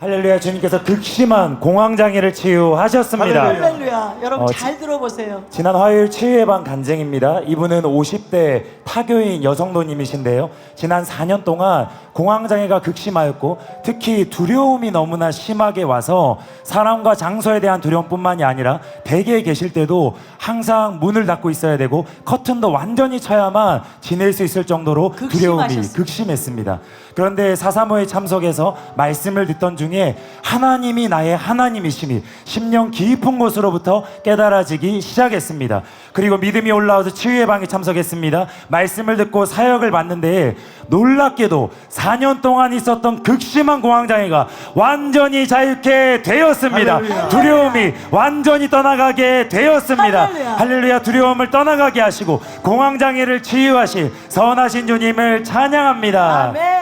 할렐루야 주님께서 극심한 공황장애를 치유하셨습니다. 할렐루야. 할렐루야. 여러분 어, 잘 들어보세요. 지난 화요일 치유예방 간증입니다. 이분은 50대 타교인 여성도님이신데요. 지난 4년 동안 공황장애가 극심하였고 특히 두려움이 너무나 심하게 와서 사람과 장소에 대한 두려움뿐만이 아니라 댁에 계실 때도 항상 문을 닫고 있어야 되고 커튼도 완전히 쳐야만 지낼 수 있을 정도로 두려움이 극심하셨습니다. 극심했습니다. 그런데 사사모에 참석해서 말씀을 듣던 중에 하나님이 나의 하나님이심이 심령 깊은 곳으로부터 깨달아지기 시작했습니다. 그리고 믿음이 올라와서 치유의 방에 참석했습니다. 말씀을 듣고 사역을 받는데 놀랍게도 4년 동안 있었던 극심한 공황장애가 완전히 자유케 되었습니다. 할렐루야. 두려움이 완전히 떠나가게 되었습니다. 할렐루야. 할렐루야 두려움을 떠나가게 하시고 공황장애를 치유하실 선하신 주님을 찬양합니다. 아멘.